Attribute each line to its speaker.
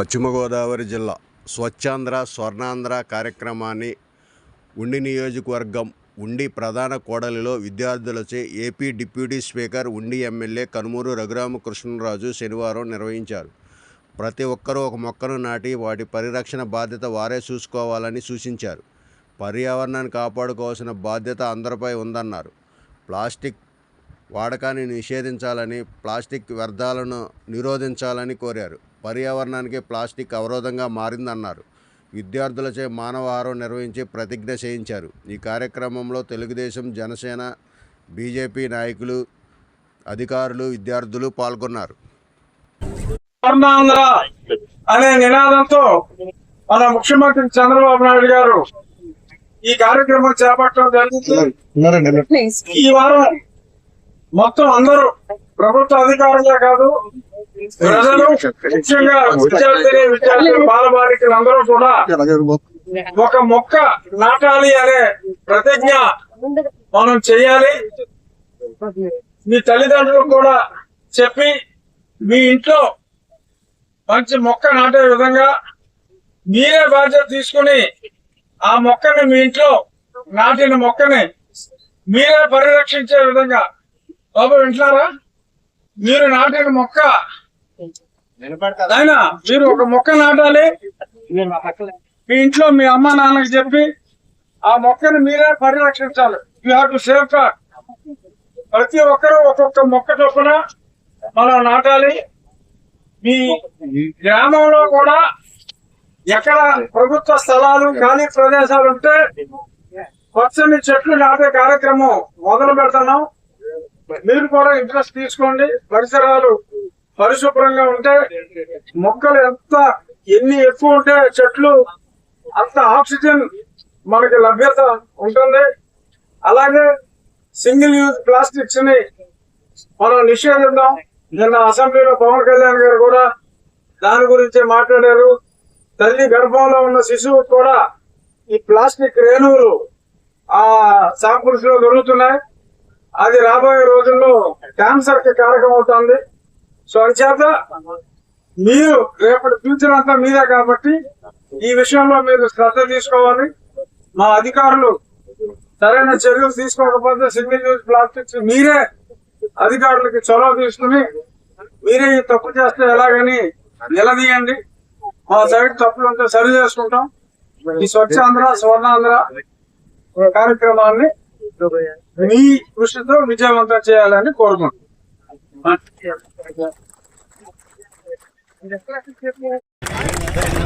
Speaker 1: పశ్చిమ గోదావరి జిల్లా స్వచ్ఛాంధ్ర స్వర్ణాంధ్ర కార్యక్రమాన్ని ఉండి నియోజకవర్గం ఉండి ప్రధాన కోడలిలో విద్యార్థులచే AP deputy speaker Undi MLA Kanumuru Raghuramakrishnaraju శనివారం నిర్వహించారు. ప్రతి ఒక్కరూ ఒక మొక్కను నాటి వాటి పరిరక్షణ బాధ్యత వారే చూసుకోవాలని సూచించారు. పర్యావరణాన్ని కాపాడుకోవాల్సిన బాధ్యత అందరిపై ఉందన్నారు. ప్లాస్టిక్ వాడకాన్ని నిషేధించాలని ప్లాస్టిక్ వ్యర్థాలను నిరోధించాలని కోరారు. పర్యావరణానికి ప్లాస్టిక్ అవరోధంగా మారిందన్నారు. విద్యార్థులచే మానవహారం నిర్వహించి ప్రతిజ్ఞ చేయించారు. ఈ కార్యక్రమంలో తెలుగుదేశం జనసేన బీజేపీ నాయకులు అధికారులు విద్యార్థులు పాల్గొన్నారు.
Speaker 2: అనే నినాదంతో మన ముఖ్యమంత్రి చంద్రబాబు నాయుడు గారు ఈ కార్యక్రమం చేపట్టడం జరిగింది. ఈ వారం మొత్తం అందరూ ప్రభుత్వ అధికారులే కాదు ప్రజలు ముఖ్యంగా విద్యార్థిని విద్యార్థులు బాలబాలికలు అందరూ కూడా ఒక మొక్క నాటాలి అనే ప్రతిజ్ఞ మనం చేయాలి. మీ తల్లిదండ్రులు కూడా చెప్పి మీ ఇంట్లో మంచి మొక్క నాటే విధంగా మీరే బాధ్యత తీసుకుని ఆ మొక్కని మీ ఇంట్లో నాటిన మొక్కని మీరే పరిరక్షించే విధంగా. బాబు వింటున్నారా? మీరు నాటిన మొక్క అయినా మీరు ఒక మొక్క నాటాలి. మీ ఇంట్లో మీ అమ్మ నాన్నకి చెప్పి ఆ మొక్కని మీరే పరిరక్షించాలి. You have to safeguard ప్రతి ఒక్కరూ ఒక్కొక్క మొక్క చొప్పున మనం నాటాలి. మీ గ్రామంలో కూడా ఎక్కడ ప్రభుత్వ స్థలాలు ఖాళీ ప్రదేశాలు ఉంటే పచ్చని చెట్లు నాటే కార్యక్రమం మొదలు పెడుతున్నాం. మీరు కూడా ఇంట్రెస్ట్ తీసుకోండి. పరిసరాలు పరిశుభ్రంగా ఉంటే మొక్కలు ఎంత ఎన్ని ఎక్కువ ఉంటే చెట్లు అంత ఆక్సిజన్ మనకి లభ్యత ఉంటుంది. అలాగే సింగిల్ యూజ్ ప్లాస్టిక్స్ని మనం నిషేధిద్దాం. నిన్న అసెంబ్లీలో పవన్ కళ్యాణ్ గారు కూడా దాని గురించి మాట్లాడారు. తల్లి గర్భంలో ఉన్న శిశువు కూడా ఈ ప్లాస్టిక్ రేణువులు ఆ శాంపుల్స్లో దొరుకుతున్నాయి. అది రాబోయే రోజుల్లో క్యాన్సర్కి కారకం అవుతుంది. సో అంచేత మీరు రేపటి ఫ్యూచర్ అంతా మీదే కాబట్టి ఈ విషయంలో మీరు శ్రద్ధ తీసుకోవాలి. మా అధికారులు సరైన చర్యలు తీసుకోకపోతే సింగిల్ యూజ్ ప్లాస్టిక్స్ మీరే అధికారులకి చొరవ తీసుకుని మీరే ఈ తప్పు చేస్తే ఎలాగని నిలదీయండి. మా సైడ్ తప్పులు ఉంటే సరి చేసుకుంటాం. ఈ స్వచ్ఛాంధ్ర స్వర్ణాంధ్ర కార్యక్రమాన్ని మీ కృషితో విజయవంతం చేయాలని కోరుకుంటున్నాం. Thank you.